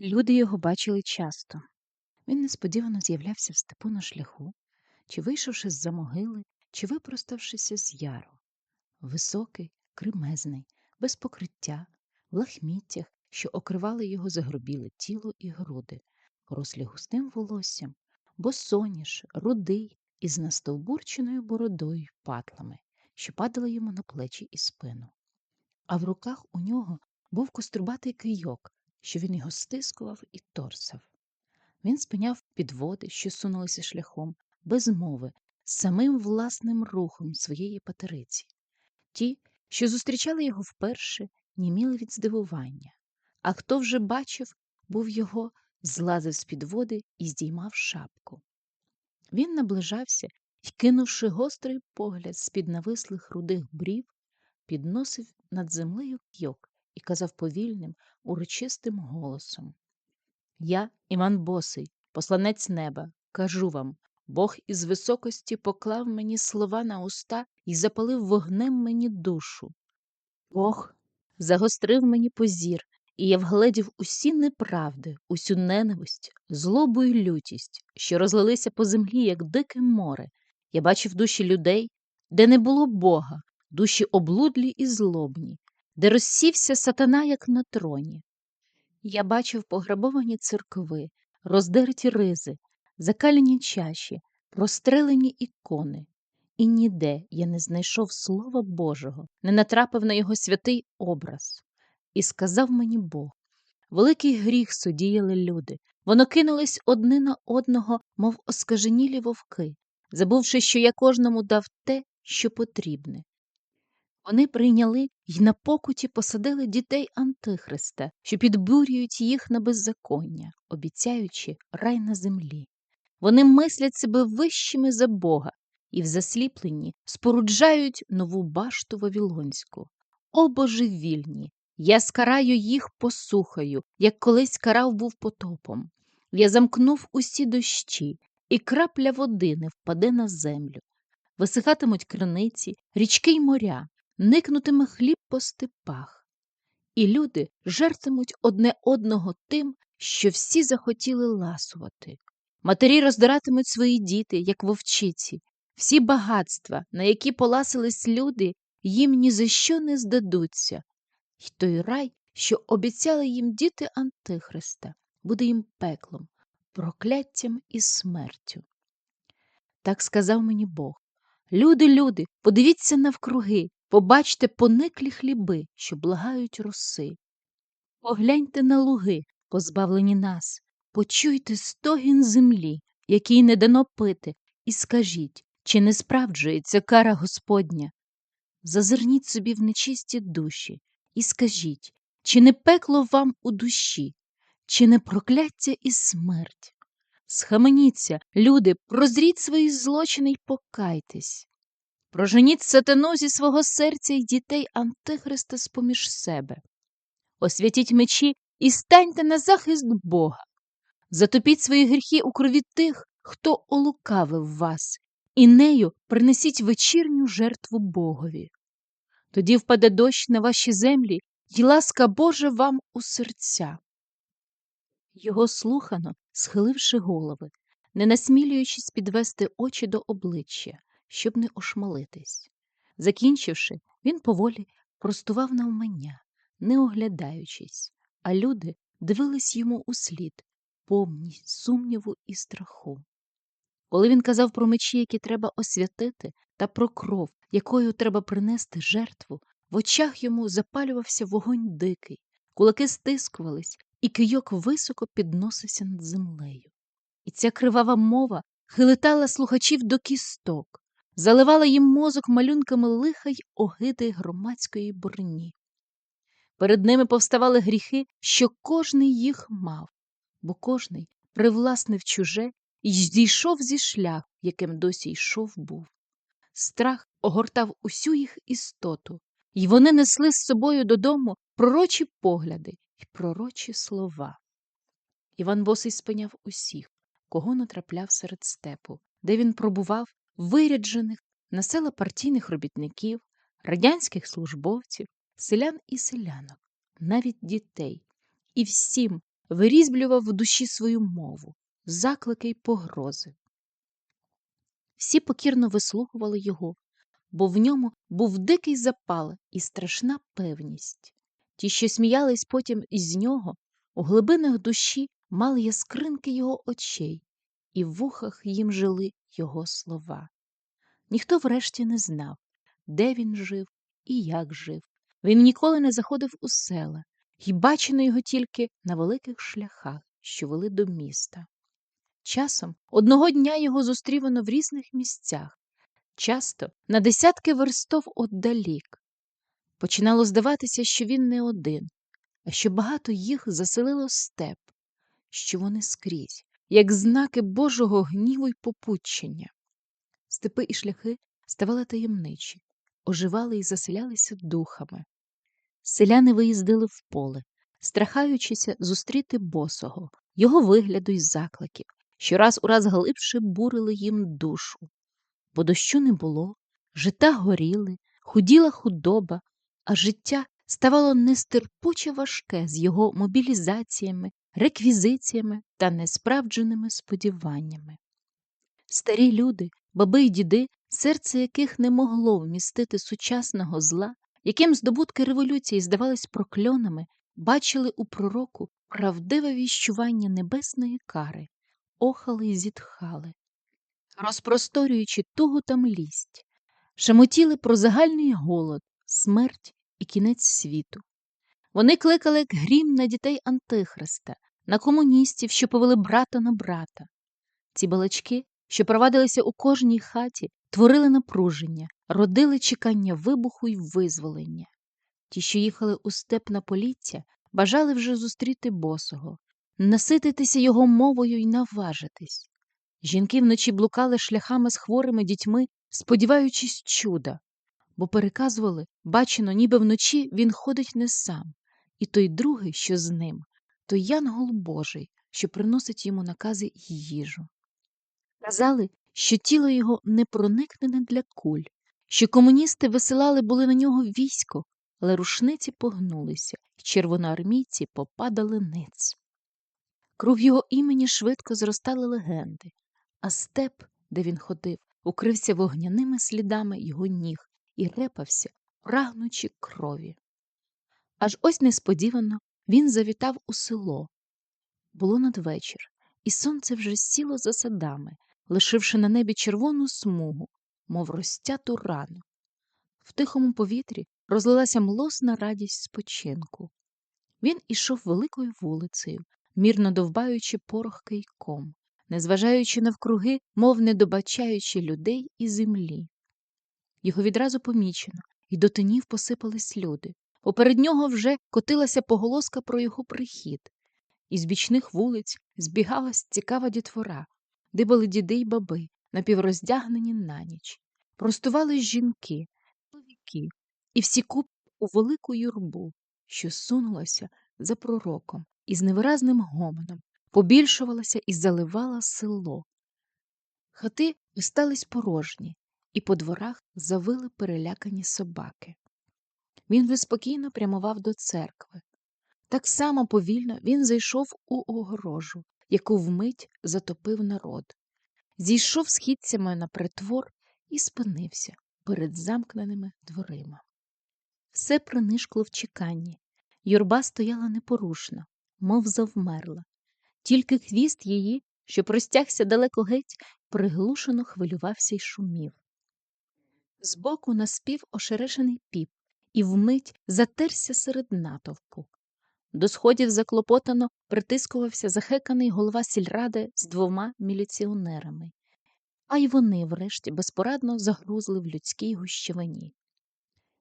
Люди його бачили часто. Він несподівано з'являвся в степу на шляху, чи вийшовши з-за могили, чи випроставшися з яру. Високий, кремезний, без покриття, в лахміттях, що окривали його загробіле тіло і груди, порослі густим волоссям, босоніж, рудий, із настовбурченою бородою й патлами, що падали йому на плечі і спину. А в руках у нього був кострубатий кийок, що він його стискував і торсав. Він спиняв підводи, що сунулися шляхом, без мови, самим власним рухом своєї патериці. Ті, що зустрічали його вперше, німіли від здивування, а хто вже бачив, був його, злазив з підводи і здіймав шапку. Він наближався і, кинувши гострий погляд з-під навислих рудих брів, підносив над землею кйок і казав повільним, урочистим голосом Я, Іван Босий, посланець неба, кажу вам Бог із високості поклав мені слова на уста і запалив вогнем мені душу. Бог загострив мені позір, і я вгледів усі неправди, усю ненависть, злобу й лютість, що розлилися по землі, як дике море. Я бачив душі людей, де не було Бога, душі облудлі і злобні, де розсівся сатана, як на троні. Я бачив пограбовані церкви, роздерті ризи, закалені чаші, прострелені ікони. І ніде я не знайшов Слова Божого, не натрапив на його святий образ. І сказав мені Бог великий гріх судіяли люди, воно кинулись одне на одного, мов оскаженілі вовки, забувши, що я кожному дав те, що потрібне. Вони прийняли й на покуті посадили дітей Антихриста, що підбурюють їх на беззаконня, обіцяючи рай на землі. Вони мислять себе вищими за Бога і в засліпленні споруджають нову башту Вавілонську. О божевільні! Я скараю їх посухою, як колись карав був потопом. Я замкнув усі дощі, і крапля води не впаде на землю. Висихатимуть криниці, річки й моря, никнутиме хліб по степах. І люди жертимуть одне одного тим, що всі захотіли ласувати. Матері роздиратимуть свої діти, як вовчиці, всі багатства, на які поласились люди, їм ні за що не здадуться. І той рай, що обіцяли їм діти Антихриста, буде їм пеклом, прокляттям і смертю. Так сказав мені Бог. Люди, люди, подивіться навкруги, побачте пониклі хліби, що благають роси. Погляньте на луги, позбавлені нас, почуйте стогін землі, якій не дано пити, і скажіть, чи не справджується кара Господня? Зазирніть собі в нечисті душі і скажіть, чи не пекло вам у душі, чи не прокляття і смерть? Схаменіться, люди, прозріть свої злочини й покайтесь. Проженіть сатану зі свого серця й дітей Антихриста з поміж себе. Освятіть мечі і станьте на захист Бога. Затопіть свої гріхи у крові тих, хто олукавив вас, і нею принесіть вечірню жертву Богові. Тоді впаде дощ на ваші землі, й ласка Божа вам у серця. Його слухано, схиливши голови, не насмілюючись підвести очі до обличчя, щоб не ошмалитись. Закінчивши, він поволі простував навмання, не оглядаючись, а люди дивились йому услід, повні сумніву і страху. Коли він казав про мечі, які треба освятити, та про кров, якою треба принести жертву, в очах йому запалювався вогонь дикий, кулаки стискувались, і кийок високо підносився над землею. І ця кривава мова хилитала слухачів до кісток, заливала їм мозок малюнками лиха й огиди громадської броні. Перед ними повставали гріхи, що кожний їх мав, бо кожний привласнив чуже і зійшов зі шлях, яким досі йшов був. Страх огортав усю їх істоту, і вони несли з собою додому пророчі погляди і пророчі слова. Іван Босий спиняв усіх, кого натрапляв серед степу, де він пробував виряджених на села партійних робітників, радянських службовців, селян і селянок, навіть дітей, і всім вирізблював в душі свою мову, заклики й погрози. Всі покірно вислухували його, бо в ньому був дикий запал і страшна певність. Ті, що сміялись потім із нього, у глибинах душі мали яскринки його очей, і в вухах їм жили його слова. Ніхто врешті не знав, де він жив і як жив. Він ніколи не заходив у села, і бачено його тільки на великих шляхах, що вели до міста. Часом одного дня його зустрівано в різних місцях, часто на десятки верстов отдалік. Починало здаватися, що він не один, а що багато їх заселило степ, що вони скрізь, як знаки Божого гніву й попутчення. Степи і шляхи ставали таємничі, оживали і заселялися духами. Селяни виїздили в поле, страхаючися зустріти босого, його вигляду й закликів, що раз у раз глибше бурили їм душу. Бо дощу не було, жита горіли, худіла худоба, а життя ставало нестерпуче важке з його мобілізаціями, реквізиціями та несправдженими сподіваннями. Старі люди, баби й діди, серце яких не могло вмістити сучасного зла, яким здобутки революції здавались прокльонами, бачили у пророку правдиве віщування небесної кари, охали й зітхали, розпросторюючи тугу та млість, шамотіли про загальний голод, смерть і кінець світу. Вони кликали грім на дітей Антихриста, на комуністів, що повели брата на брата. Ці балачки, що провадилися у кожній хаті, творили напруження, родили чекання вибуху й визволення. Ті, що їхали у степ на поліття, бажали вже зустріти босого, насититися його мовою й наважитись. Жінки вночі блукали шляхами з хворими дітьми, сподіваючись чуда, бо переказували, бачено, ніби вночі він ходить не сам, і той другий, що з ним, той янгол Божий, що приносить йому накази й їжу. Казали, що тіло його не проникнене для куль, що комуністи висилали були на нього військо, але рушниці погнулися, і червоноармійці попадали ниць. Круг його імені швидко зростали легенди, а степ, де він ходив, укрився вогняними слідами його ніг і репався, прагнучи крові. Аж ось несподівано він завітав у село. Було надвечір, і сонце вже сіло за садами, лишивши на небі червону смугу, мов розтяту рану. В тихому повітрі розлилася млосна радість спочинку. Він ішов великою вулицею, мірно довбаючи порох кийком, незважаючи навкруги, мов не добачаючи людей і землі. Його відразу помічено, і до тинів посипались люди. Поперед нього вже котилася поголоска про його прихід. Із бічних вулиць збігалась цікава дітвора, дибали діди й баби, напівроздягнені на ніч. Простувались жінки, чоловіки, і всі куп у велику юрбу, що сунулася за пророком і з невиразним гомоном побільшувалася і заливала село. Хати остались порожні, і по дворах завили перелякані собаки. Він вже спокійно прямував до церкви. Так само повільно він зайшов у огорожу, яку вмить затопив народ, зійшов східцями на притвор і спинився перед замкненими дверима. Все принишкло в чеканні. Юрба стояла непорушна, мов завмерла. Тільки хвіст її, що простягся далеко геть, приглушено хвилювався й шумів. Збоку наспів ошерешений піп і вмить затерся серед натовпу. До сходів заклопотано притискувався захеканий голова сільради з двома міліціонерами, а й вони, врешті, безпорадно загрузли в людській гущевині.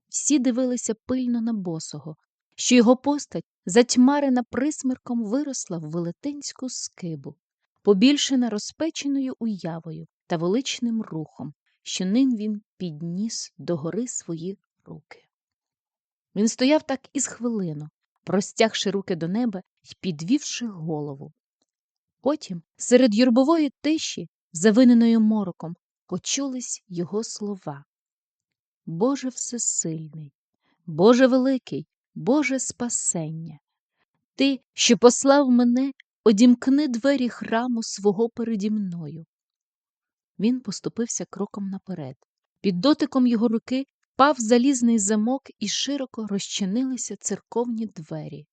Всі дивилися пильно на босого, що його постать, затьмарена присмерком, виросла в велетенську скибу, побільшена розпеченою уявою та величним рухом, що ним він підніс догори свої руки. Він стояв так із хвилину, простягши руки до неба й підвівши голову. Потім, серед юрбової тиші, завиненою мороком, почулись його слова. Боже всесильний, Боже великий, Боже спасення, Ти, що послав мене, одімкни двері храму свого переді мною. Він поступився кроком наперед. Під дотиком його руки пав залізний замок і широко розчинилися церковні двері.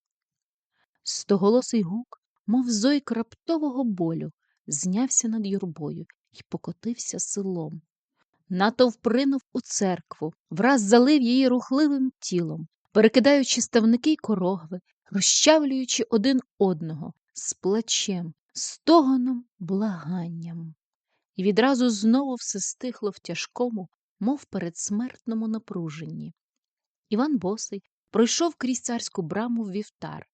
Стоголосий гук, мов зойк раптового болю, знявся над юрбою і покотився селом. Натовп принув у церкву, враз залив її рухливим тілом, перекидаючи ставники й корогви, розчавлюючи один одного з плачем, стогоном, благанням. І відразу знову все стихло в тяжкому, мов передсмертному напруженні. Іван Босий пройшов крізь царську браму в вівтар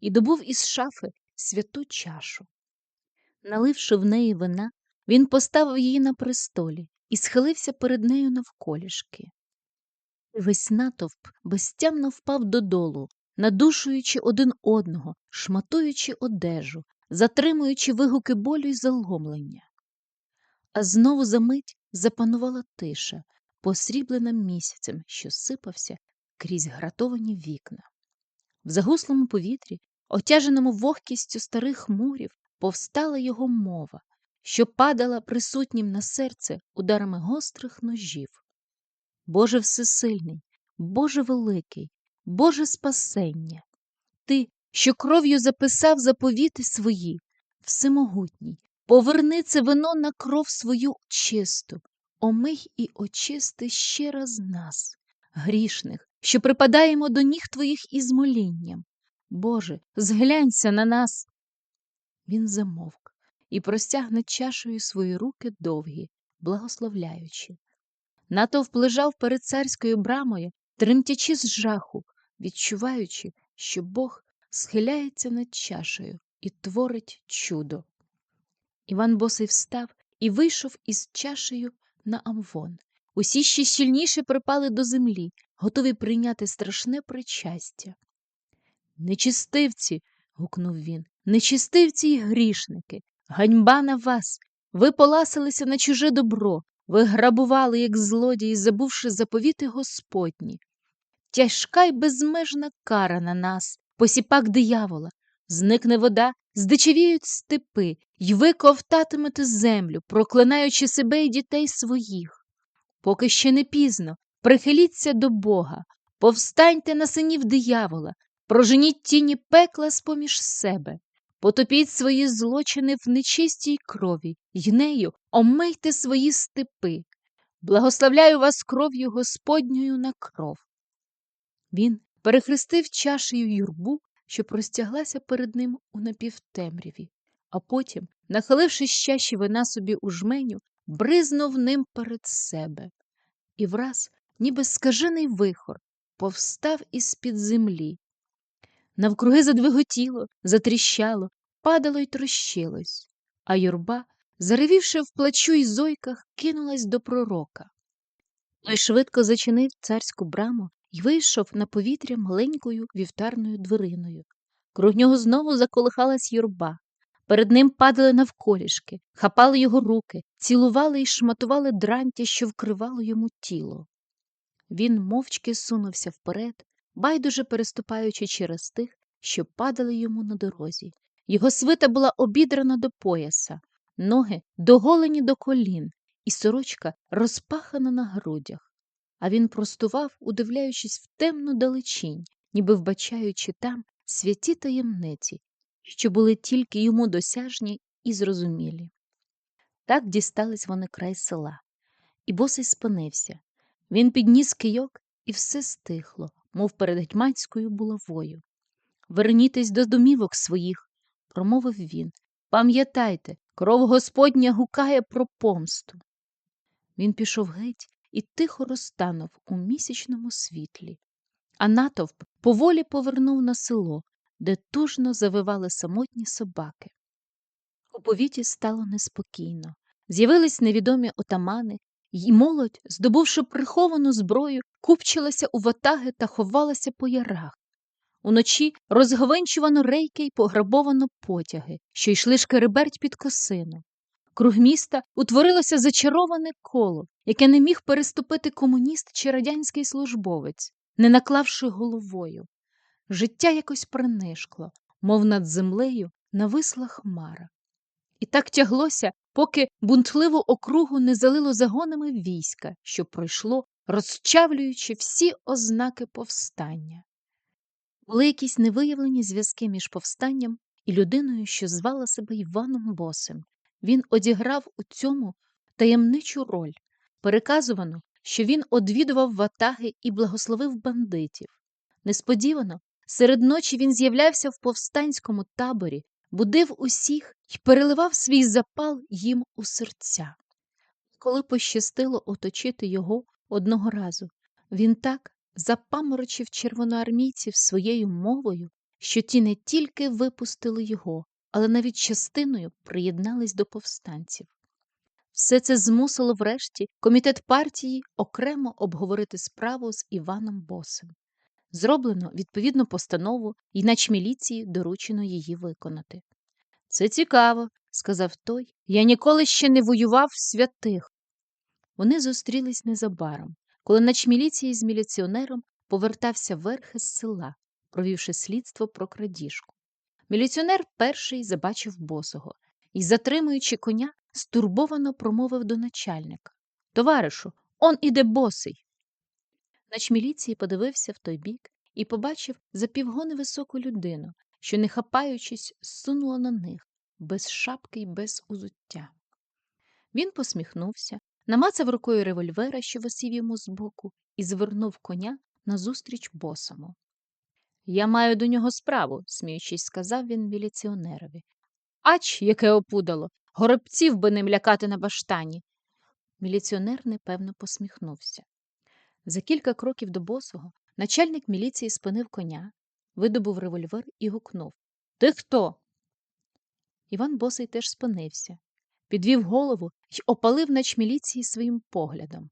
і добув із шафи святу чашу. Наливши в неї вина, він поставив її на престолі і схилився перед нею навколішки. Весь натовп безтямно впав додолу, надушуючи один одного, шматуючи одежу, затримуючи вигуки болю й заломлення. А знову за мить запанувала тиша, посріблена місяцем, що сипався крізь гратовані вікна. В загуслому повітрі, отяженому вогкістю старих мурів, повстала його мова, що падала присутнім на серце ударами гострих ножів. Боже всесильний, Боже великий, Боже спасення, Ти, що кров'ю записав заповіти свої, всемогутній, поверни це вино на кров свою чисту, омий і очисти ще раз нас, грішних, що припадаємо до ніг Твоїх із молінням. Боже, зглянься на нас. Він замовк і простяг чашею свої руки довгі, благословляючи. Натовп лежав перед царською брамою, тремтячи з жаху, відчуваючи, що Бог схиляється над чашею і творить чудо. Іван Босий встав і вийшов із чашею на амвон. Усі ще щільніше припали до землі, готові прийняти страшне причастя. Нечистивці. гукнув він, нечистивці й грішники, ганьба на вас. Ви поласилися на чуже добро, ви грабували, як злодії, забувши заповіти Господні. Тяжка й безмежна кара на нас, посіпак диявола. Зникне вода, здичавіють степи, й ви ковтатимете землю, проклинаючи себе і дітей своїх. Поки ще не пізно, прихиліться до Бога, повстаньте на синів диявола, проженіть тіні пекла з поміж себе, потопіть свої злочини в нечистій крові, й нею омийте свої степи. Благословляю вас кров'ю Господньою на кров. Він перехрестив чашею юрбу, що простяглася перед ним у напівтемряві, а потім, нахиливши чаші вина собі у жменю, бризнув ним перед себе. І враз, ніби скажений вихор, повстав із під землі. Навкруги задвиготіло, затріщало, падало й трощилось, а юрба, заревівши в плачу й зойках, кинулась до пророка. Той швидко зачинив царську браму й вийшов на повітря маленькою вівтарною двериною. Круг нього знову заколихалась юрба. Перед ним падали навколішки, хапали його руки, цілували й шматували дрантя, що вкривало йому тіло. Він мовчки сунувся вперед, байдуже переступаючи через тих, що падали йому на дорозі. Його свита була обідрана до пояса, ноги доголені до колін, і сорочка розпахана на грудях. А він простував, удивляючись в темну далечінь, ніби вбачаючи там святі таємниці, що були тільки йому досяжні і зрозумілі. Так дістались вони край села, і босий спинився. Він підніс кийок, і все стихло, мов перед гетьманською булавою. Вернітесь до домівок своїх, промовив він. Пам'ятайте, кров Господня гукає про помсту. Він пішов геть і тихо розтанув у місячному світлі, а натовп поволі повернув на село, де тужно завивали самотні собаки. У повіті стало неспокійно. З'явились невідомі отамани, й молодь, здобувши приховану зброю, купчилася у ватаги та ховалася по ярах. Уночі розгвинчувано рейки й пограбовано потяги, що йшли шкереберть під косину. Круг міста утворилося зачароване коло, яке не міг переступити комуніст чи радянський службовець, не наклавши головою. Життя якось принишкло, мов над землею нависла хмара. І так тяглося, поки бунтливу округу не залило загонами війська, що пройшло, розчавлюючи всі ознаки повстання. Були якісь невиявлені зв'язки між повстанням і людиною, що звала себе Іваном Босим. Він одіграв у цьому таємничу роль, переказувано, що він одвідував ватаги і благословив бандитів. Несподівано, серед ночі він з'являвся в повстанському таборі, будив усіх і переливав свій запал їм у серця. Коли пощастило оточити його одного разу, він так запаморочив червоноармійців своєю мовою, що ті не тільки випустили його, але навіть частиною приєднались до повстанців. Все це змусило врешті комітет партії окремо обговорити справу з Іваном Босим. Зроблено відповідну постанову, і начміліції доручено її виконати. Це цікаво, сказав той. Я ніколи ще не воював святих. Вони зустрілись незабаром, коли начміліції з міліціонером повертався верхи з села, провівши слідство про крадіжку. Міліціонер перший забачив босого і, затримуючи коня, стурбовано промовив до начальника Товаришу, он іде босий. Нач міліції подивився в той бік і побачив за півгони високу людину, що, не хапаючись, сунула на них без шапки й без узуття. Він посміхнувся, намацав рукою револьвера, що висів йому збоку, і звернув коня назустріч босому. Я маю до нього справу, сміючись, сказав він міліціонерові. Ач, яке опудало! Горобців би ним лякати на баштані. Міліціонер непевно посміхнувся. За кілька кроків до босого начальник міліції спинив коня, видобув револьвер і гукнув Ти хто? Іван Босий теж спинився, підвів голову й опалив нач міліції своїм поглядом.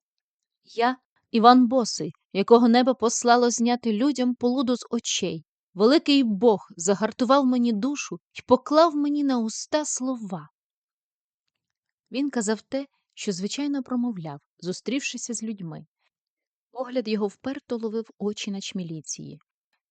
Я Іван Босий, якого небо послало зняти людям полуду з очей. Великий Бог загартував мені душу й поклав мені на уста слова. Він казав те, що звичайно промовляв, зустрівшися з людьми. Погляд його вперто ловив очі начміліції,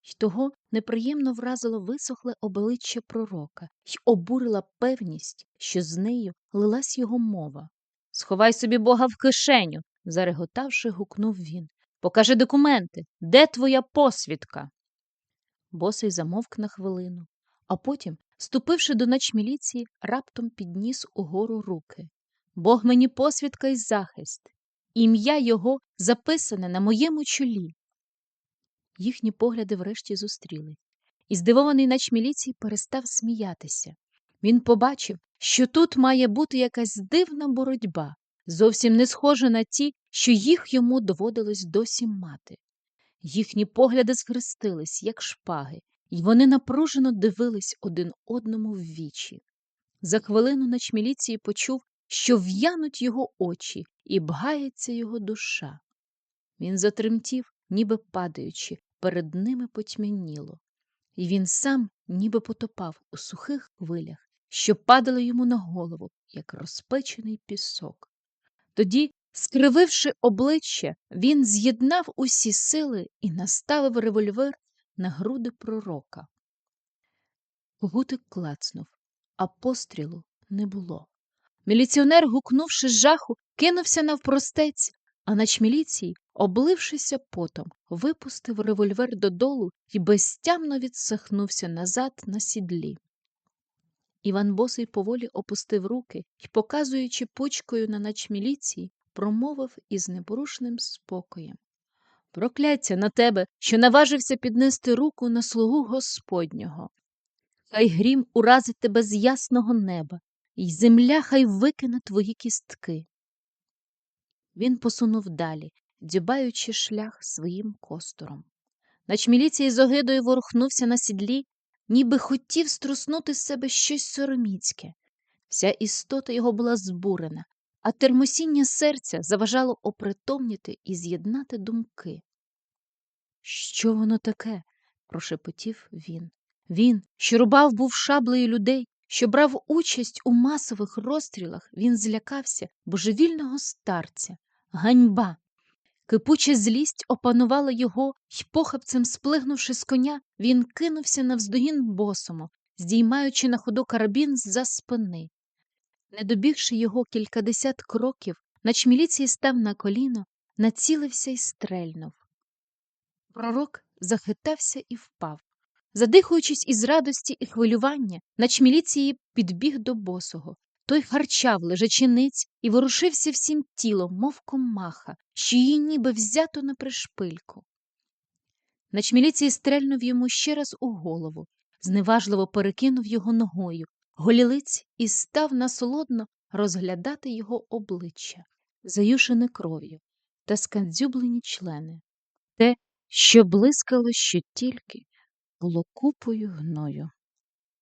й того неприємно вразило висохле обличчя пророка й обурила певність, що з нею лилась його мова. Сховай собі бога в кишеню, зареготавши, гукнув він. Покажи документи. Де твоя посвідка? Босий замовк на хвилину, а потім, ступивши до начміліції, раптом підніс угору руки. Бог мені посвідка й захист. Ім'я його записане на моєму чолі. Їхні погляди врешті зустріли, і здивований начміліцій перестав сміятися. Він побачив, що тут має бути якась дивна боротьба, зовсім не схожа на ті, що їх йому доводилось досі мати. Їхні погляди схрестились, як шпаги, і вони напружено дивились один одному в вічі. За хвилину начміліції почув, що в'януть його очі і бгається його душа. Він затремтів, ніби падаючи, перед ними потьмяніло, і він сам ніби потопав у сухих хвилях, що падали йому на голову, як розпечений пісок. Тоді, скрививши обличчя, він з'єднав усі сили і наставив револьвер на груди пророка. Гутик клацнув, а пострілу не було. Міліціонер, гукнувши з жаху, кинувся навпростець, а нач міліції, облившися потом, випустив револьвер додолу і безтямно відсахнувся назад на сідлі. Іван Босий поволі опустив руки і, показуючи пучкою на начміліції, промовив із непорушним спокоєм. Прокляття на тебе, що наважився піднести руку на слугу Господнього. Хай грім уразить тебе з ясного неба, і земля хай викине твої кістки. Він посунув далі, дзюбаючи шлях своїм костором. Начміліції з огидою ворухнувся на сідлі, ніби хотів струснути з себе щось сороміцьке. Вся істота його була збурена, а термосіння серця заважало опритомніти і з'єднати думки. Що воно таке? прошепотів він. Він, що рубав був шаблею людей, що брав участь у масових розстрілах, він злякався божевільного старця. Ганьба! Кипуча злість опанувала його, й похапцем сплигнувши з коня, він кинувся навздогін босому, здіймаючи на ходу карабін з-за спини. Не добігши його кількадесят кроків, начміліції став на коліно, націлився й стрельнув. Пророк захитався і впав. Задихуючись із радості і хвилювання, начміліції підбіг до босого. Той харчав, лежачи ниць, і ворушився всім тілом, мов комаха, що її ніби взято на пришпильку. Начміліції стрельнув йому ще раз у голову, зневажливо перекинув його ногою, голілиць і став насолодно розглядати його обличчя, заюшене кров'ю та скандзюблені члени. Те, що блискало що тільки, було купою гною.